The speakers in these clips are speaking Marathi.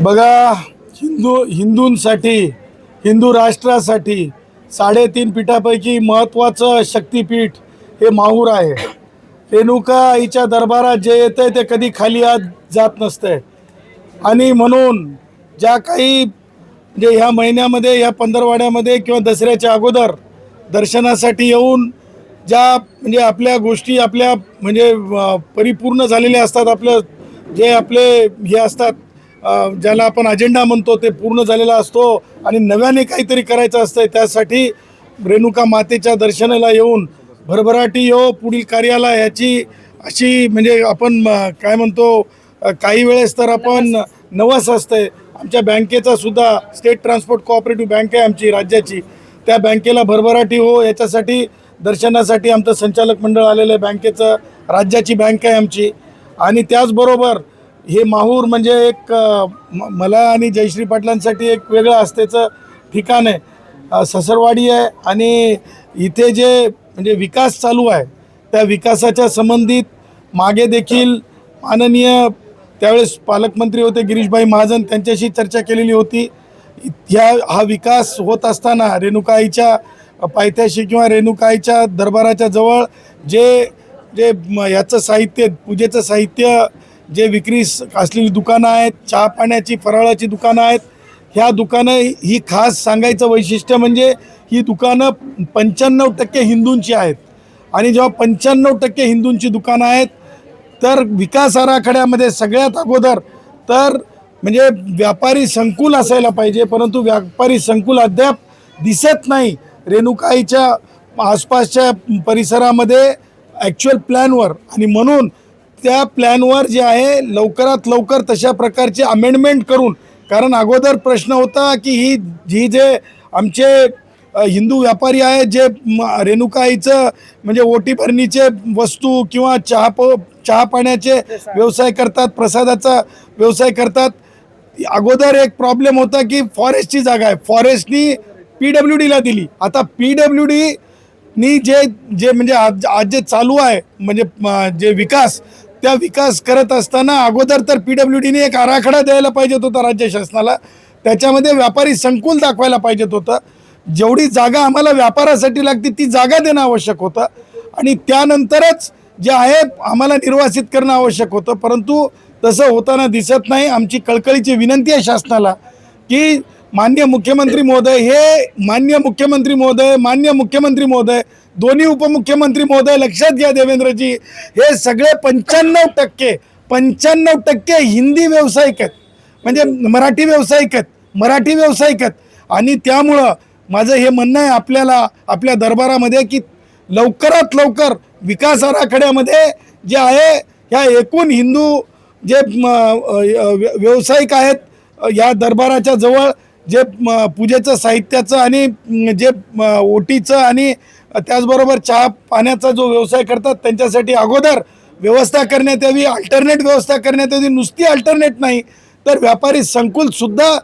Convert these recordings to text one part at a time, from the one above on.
बघा हिंदू हिंदूंसाठी हिंदू राष्ट्रासाठी साडेतीन पीठापैकी महत्त्वाचं शक्तिपीठ हे माहूर आहे. रेणुका आईच्या दरबारात जे येतं ते कधी खाली आत जात नसतंय. आणि म्हणून ज्या काही म्हणजे ह्या महिन्यामध्ये ह्या पंधरवाड्यामध्ये किंवा दसऱ्याच्या अगोदर दर्शनासाठी येऊन ज्या म्हणजे आपल्या गोष्टी आपल्या म्हणजे परिपूर्ण झालेल्या असतात आपलं जे आपले हे असतात ज्याला आपण अजेंडा म्हणतो ते पूर्ण झालेला असतो. आणि नव्याने काहीतरी करायचं असतं त्यासाठी रेणुका मातेच्या दर्शनाला येऊन भरभराटी येऊ पुढील कार्याला याची अशी म्हणजे आपण काय म्हणतो काही वेळेस तर आपण नवस असतंय आमच्या बँकेचा सुद्धा स्टेट ट्रान्सपोर्ट कोऑपरेटिव्ह बँक आहे आमची राज्याची. त्या बँकेला भरभराटी हो याच्यासाठी दर्शनासाठी आमचं संचालक मंडळ आलेलं आहे बँकेचं राज्याची बँक आहे आमची. आणि त्याचबरोबर हे माहूर म्हणजे एक म- मला आणि जयश्री पाटलांसाठी एक वेगळं असतेचं ठिकाण आहे. ससरवाडी आहे आणि इथे जे म्हणजे विकास चालू आहे त्या विकासाच्या संबंधित मागे देखील माननीय त्यावेळेस पालकमंत्री होते गिरीशभाई महाजन त्यांच्याशी चर्चा केलेली होती. ह्या हा विकास होत असताना रेणुकाईच्या पायथ्याशी किंवा रेणुकाईच्या दरबाराच्या जवळ जे जे याचं साहित्य पूजेचं साहित्य जे विक्रीस असलेली दुकानं आहेत चहा पाण्याची फराळाची दुकानं आहेत ह्या दुकानं ही खास सांगायचं वैशिष्ट्य म्हणजे ही दुकानं पंच्याण्णव टक्के हिंदूंची आहेत. आणि जेव्हा पंच्याण्णव टक्के हिंदूंची दुकानं आहेत तर विकास आराखड्यामध्ये सगळ्यात अगोदर तर म्हणजे व्यापारी संकुल असायला पाहिजे परंतु व्यापारी संकुल अद्याप दिसत नाही. रेणुकाईच्या आसपासच्या परिसरामध्ये ॲक्च्युअल प्लॅनवर आणि म्हणून त्या प्लॅनवर जे आहे लवकरात लवकर तशा प्रकारचे अमेंडमेंट करून कारण अगोदर प्रश्न होता की ही जी जे आमचे हिंदू व्यापारी आहेत जे रेणुकाईचं म्हणजे ओटी भरणीचे वस्तू किंवा चहा प चहा पाण्याचे व्यवसाय करतात प्रसादाचा व्यवसाय करतात. अगोदर एक प्रॉब्लेम होता की फॉरेस्टची जागा आहे. फॉरेस्टनी पी डब्ल्यू डीला दिली. आता पी डब्ल्यू डी जे जे म्हणजे आज आज जे चालू आहे म्हणजे जे विकास त्या विकास करत असताना अगोदर तर पी डब्ल्यू डीने एक आराखडा द्यायला पाहिजेत होता राज्य शासनाला. त्याच्यामध्ये व्यापारी संकुल दाखवायला पाहिजेत होतं. जेवढी जागा आम्हाला व्यापारासाठी लागते ती जागा देणं आवश्यक होतं. आणि त्यानंतरच जे आहे आम्हाला निर्वासित करणं आवश्यक होतं. परंतु तसं होताना दिसत नाही. आमची कळकळीची विनंती आहे शासनाला की मान्य मुख्यमंत्री महोदय हे मान्य मुख्यमंत्री महोदय मान्य मुख्यमंत्री महोदय दोन्ही उपमुख्यमंत्री महोदय लक्षात घ्या देवेंद्रजी हे सगळे पंच्याण्णव टक्के पंच्याण्णव टक्के हिंदी व्यावसायिक आहेत. म्हणजे मराठी व्यावसायिक आहेत मराठी व्यावसायिक आहेत. आणि त्यामुळं माझं हे म्हणणं आहे आपल्याला आपल्या दरबारामध्ये की लवकरात लवकर विकास आराखड्यामध्ये जे आहे ह्या एकूण हिंदू जे व्य- व्यावसायिक आहेत या दरबाराच्या जवळ जे पूजेचं साहित्याचं आणि जे ओटीचं आणि त्याचबरोबर चहा पाण्याचा जो व्यवसाय करतात त्यांच्यासाठी अगोदर व्यवस्था करण्यात यावी. अल्टरनेट व्यवस्था करण्यात यावी. नुसती अल्टरनेट नाही तर व्यापारी संकुलसुद्धा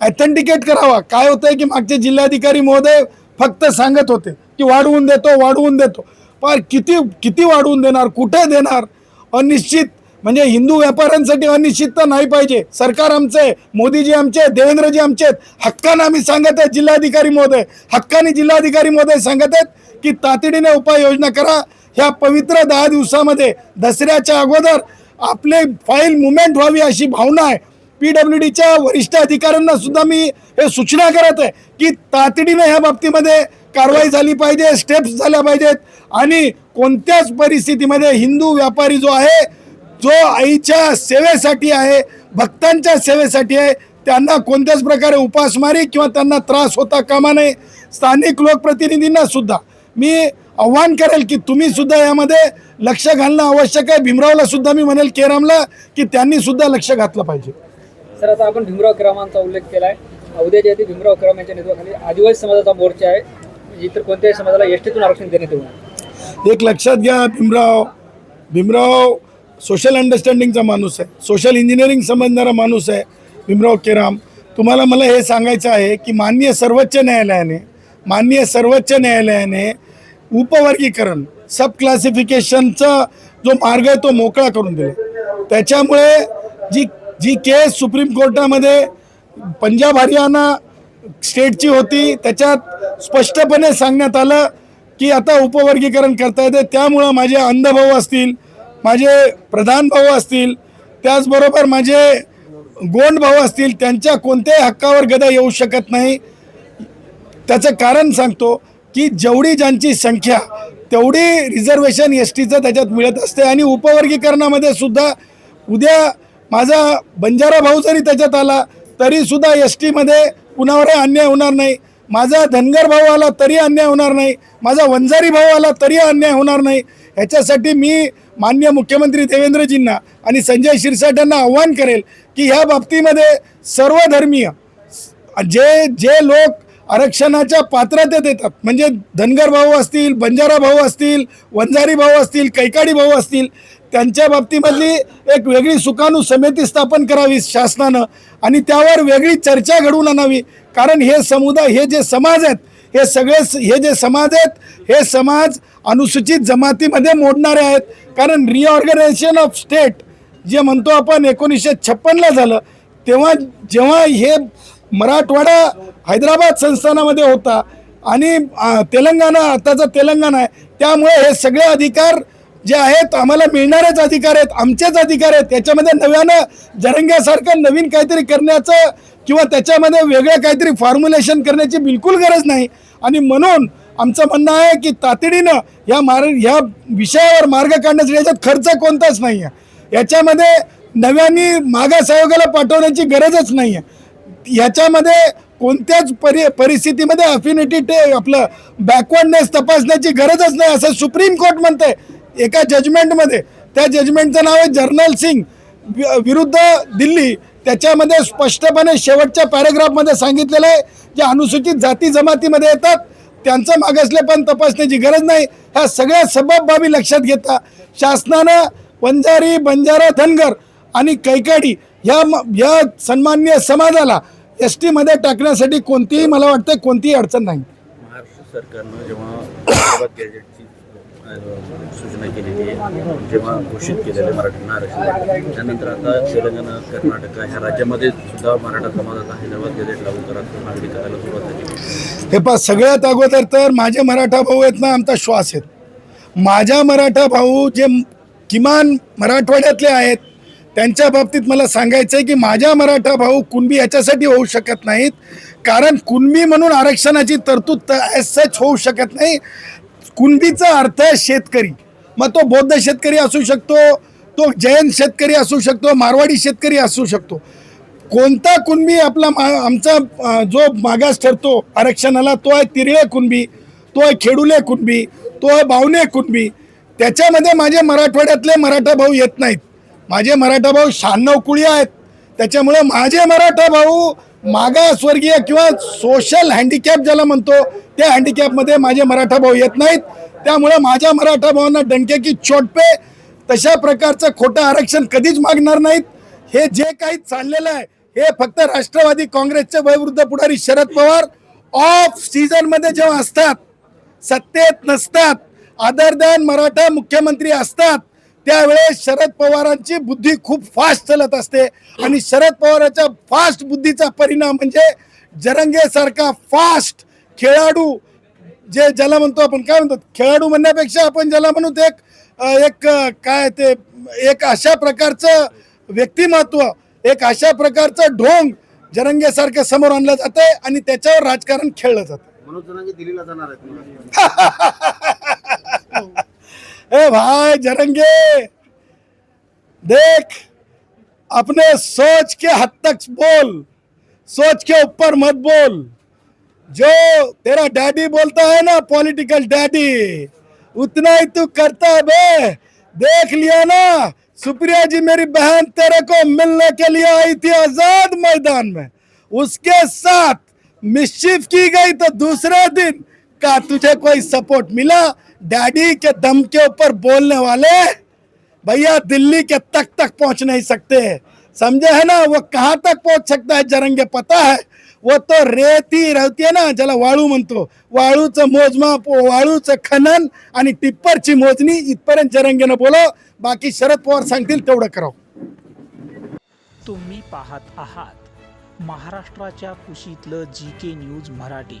ॲथेंटिकेट करावा. काय होतं आहे की मागचे जिल्हाधिकारी महोदय फक्त सांगत होते की वाढवून देतो वाढवून देतो. पण किती किती वाढवून देणार कुठे देणार? अनिश्चित म्हणजे हिंदू व्यापाऱ्यांसाठी अनिश्चितता नाही पाहिजे. सरकार आमचे मोदीजी आमचे आहेत देवेंद्रजी आमचे आहेत. हक्कानं आम्ही सांगत आहेत जिल्हाधिकारी महोदय. हक्काने जिल्हाधिकारी महोदय सांगत आहेत की तातडीने उपाययोजना करा. ह्या पवित्र दहा दिवसामध्ये दसऱ्याच्या अगोदर आपले फाईल मुवमेंट व्हावी अशी भावना आहे. पी डब्ल्यू डीच्या वरिष्ठ अधिकाऱ्यांना सुद्धा मी हे सूचना करत आहे की तातडीने ह्या बाबतीमध्ये कारवाई झाली पाहिजे स्टेप्स झाल्या पाहिजेत. आणि कोणत्याच परिस्थितीमध्ये हिंदू व्यापारी जो आहे जो आईच्या सेवेसाठी आहे भक्तांच्या सेवेसाठी आहे त्यांना कोणत्याच प्रकारे उपासमारी किंवा त्यांना त्रास होता कामा नये स्थानिक लोकप्रतिनिधींना सुद्धा. मी आव्हान करेल की तुम्ही सुद्धा यामध्ये लक्ष घालणं आवश्यक आहे. भीमरावला सुद्धा मी म्हणेल केरामला की त्यांनी सुद्धा लक्ष घातलं पाहिजे. सर आता आपण भीमराव केरामांचा उल्लेख केला आहे उद्या जे भीमराव केराम यांच्या नेतृत्वाखाली आदिवासी समाजाचा मोर्चा आहे. इतर कोणत्याही समाजाला एस टीतून आरक्षण देण्यात येऊ एक लक्षात घ्या भीमराव. भीमराव सोशल अंडरस्टँडिंगचा माणूस आहे. सोशल इंजिनिअरिंग समजणारा माणूस आहे भीमराव केराम. तुम्हाला मला हे सांगायचं आहे की माननीय सर्वोच्च न्यायालयाने माननीय सर्वोच्च न्यायालयाने उपवर्गीकरण सब क्लासिफिकेशनचा जो मार्ग आहे तो मोकळा करून दिला. त्याच्यामुळे जी जी केस सुप्रीम कोर्टामध्ये पंजाब हरियाणा स्टेटची होती त्याच्यात स्पष्टपणे सांगण्यात आलं की आता उपवर्गीकरण करता येते. त्यामुळं माझे अंधभाऊ असतील माझे प्रधान भाऊ असतील त्याचबरोबर माझे गोंड भाऊ असतील त्यांच्या कोणत्याही हक्कावर गदा येऊ शकत नाही. त्याचं कारण सांगतो की जेवढी ज्यांची संख्या तेवढी रिझर्वेशन एस टीचं त्याच्यात मिळत असते आणि उपवर्गीकरणामध्ये सुद्धा उद्या माझा बंजारा भाऊ जरी त्याच्यात आला तरीसुद्धा एस टीमध्ये कुणावरही अन्याय होणार नाही. माझा धनगर भाऊ आला तरी अन्याय होणार नाही. माझा वंजारी भाऊ आला तरी अन्याय होणार नाही. ह्याच्यासाठी मी मान्य मुख्यमंत्री देवेंद्रजींना आणि संजय शिरसाटांना आव्हान करेल की ह्या बाबतीमध्ये सर्वधर्मीय जे जे लोक आरक्षणाच्या पात्रतेत येतात म्हणजे धनगर भाऊ असतील बंजारा भाऊ असतील वंजारी भाऊ असतील कैकाडी भाऊ असतील त्यांच्या बाबतीमधली एक वेगळी सुकाणू समिती स्थापन करावी शासनानं आणि त्यावर वेगळी चर्चा घडवून आणावी. कारण हे समुदाय हे जे समाज आहेत हे सगळे स- हे जे समाज आहेत हे समाज अनुसूचित जमातीमध्ये मोडणारे आहेत. कारण रिऑर्गनायझेशन ऑफ स्टेट जे म्हणतो आपण एकोणीसशे छप्पनला झालं तेव्हा जेव्हा हे मराठवाडा हैदराबाद संस्थानामध्ये होता आणि तेलंगणा आताचं तेलंगणा आहे त्यामुळे हे सगळे अधिकार जे आहेत आम्हाला मिळणारेच अधिकार आहेत आमचेच अधिकार आहेत. त्याच्यामध्ये नव्यानं जरंग्यासारखं नवीन काहीतरी करण्याचं किंवा त्याच्यामध्ये वेगळं काहीतरी फॉर्म्युलेशन करण्याची बिलकुल गरज नाही. आणि म्हणून आमचं म्हणणं आहे की तातडीनं या मार्ग ह्या विषयावर मार्ग काढण्यासाठी याच्यात खर्च कोणताच नाही आहे याच्यामध्ये नव्याने मागास आयोगाला पाठवण्याची गरजच नाही आहे याच्यामध्ये कोणत्याच परि परिस्थितीमध्ये अफिनिटी टे आपलं बॅकवर्डनेस तपासण्याची गरजच नाही असं सुप्रीम कोर्ट म्हणते एका जजमेंटमध्ये त्या जजमेंटचं नाव आहे जर्नल सिंग. वि- विरुद्ध दिल्ली. त्याच्यामध्ये स्पष्टपणे शेवटच्या पॅरेग्राफमध्ये सांगितलेलं आहे जे अनुसूचित जाती जमातीमध्ये येतात त्यांचं मागासलेपण तपासण्याची गरज नाही. ह्या सगळ्या सबब बाबी लक्षात घेता शासनानं वंजारी बंजारा धनगर आणि कैकाडी ह्या म- ह्या सन्मान्य समाजाला एस टीमध्ये टाकण्यासाठी कोणतीही मला वाटतं कोणतीही अडचण नाही. महाराष्ट्र सरकारनं जेव्हा गॅजेटची सूचना केलेली आहे. जेव्हा घोषित केलेलं आहे मराठ्यांना आरक्षण त्यानंतर आता तेलंगणा कर्नाटक ह्या राज्यामध्ये सुद्धा मराठा समाजाचा हैदराबाद गॅजेट लागू करायचं मागणी करायला सुरुवात झाली. हे पा सगळ्यात अगोदर तर माझे मराठा भाऊ आहेत ना आमचा श्वास आहेत. माझ्या मराठा भाऊ जे किमान मराठवाड्यातले आहेत त्यांच्या बाबतीत मला सांगायचं आहे की माझ्या मराठा भाऊ कुणबी याच्यासाठी होऊ शकत नाहीत. कारण कुणबी म्हणून आरक्षणाची तरतूद तर ॲज सच होऊ शकत नाही. कुणबीचा अर्थ आहे शेतकरी. मग तो बौद्ध शेतकरी असू शकतो तो जैन शेतकरी असू शकतो मारवाडी शेतकरी असू शकतो. कोणता कुणबी आपला मा आमचा जो मागास ठरतो आरक्षणाला तो आहे तिरळे कुणबी तो आहे खेडुले कुणबी तो आहे बावने कुणबी. त्याच्यामध्ये माझे मराठवाड्यातले मराठा भाऊ येत नाहीत. माझे मराठा भाऊ शहाण्णव कुळी आहेत. त्याच्यामुळे माझे मराठा भाऊ मागासवर्गीय किंवा सोशल हँडिकॅप ज्याला म्हणतो त्या हँडिकॅपमध्ये माझे मराठा भाऊ येत नाहीत. त्यामुळे माझ्या मराठा भावांना डंके की चोटपे तशा प्रकारचं खोटं आरक्षण कधीच मागणार नाहीत. हे जे काही चाललेलं आहे हे फक्त राष्ट्रवादी काँग्रेसचे वयवृद्ध पुढारी शरद पवार ऑफ सीझनमध्ये जेव्हा असतात सत्तेत नसतात आदरदान मराठा मुख्यमंत्री असतात त्यावेळेस शरद पवारांची बुद्धी खूप फास्ट चालत असते. आणि शरद पवारांच्या फास्ट बुद्धीचा परिणाम म्हणजे जरंगेसारखा फास्ट खेळाडू जे ज्याला म्हणतो आपण काय म्हणतो खेळाडू म्हणण्यापेक्षा आपण ज्याला म्हणू ते एक एक काय ते एक अशा प्रकारचं व्यक्तिमत्व एक अशा प्रकारचं ढोंग जरंगेसारखं समोर आणलं जातंय आणि त्याच्यावर राजकारण खेळलं जातं दिल्लीला जाणार आहेत. ए भाई, जरंगे। देख, अपने सोच के हद तक बोल, सोच के ऊपर मत बोल। जो तेरा डैडी बोलता है ना, पॉलिटिकल डैडी, उतना ही तू करता है बे। देख लिया ना, सुप्रिया जी मेरी बहन तेरे को मिलने के लिए आई थी आज़ाद मैदान में। उसके साथ मिस्चिफ की गई तो दूसरे दिन का तुझे कोई सपोर्ट मिला? डैडी के दम के ऊपर बोलने वाले भैया दिल्ली के तक तक पहुंच नहीं सकते। समझे है ना? वो कहाँ तक पहुंच सकता है जरंगे पता है? वो तो रेती रहती है ना ज्याला वाळू म्हणतो। वाळूचं मोजमाप वाळूचं खनन आणि टिप्परची मोजणी इथपर्यंत जरंगेनं बोलो बाकी शरद पवार सांगतील तेवढं करावं. तुम्ही पाहत आहात महाराष्ट्राच्या कुशीतलं जी के न्यूज मराठी.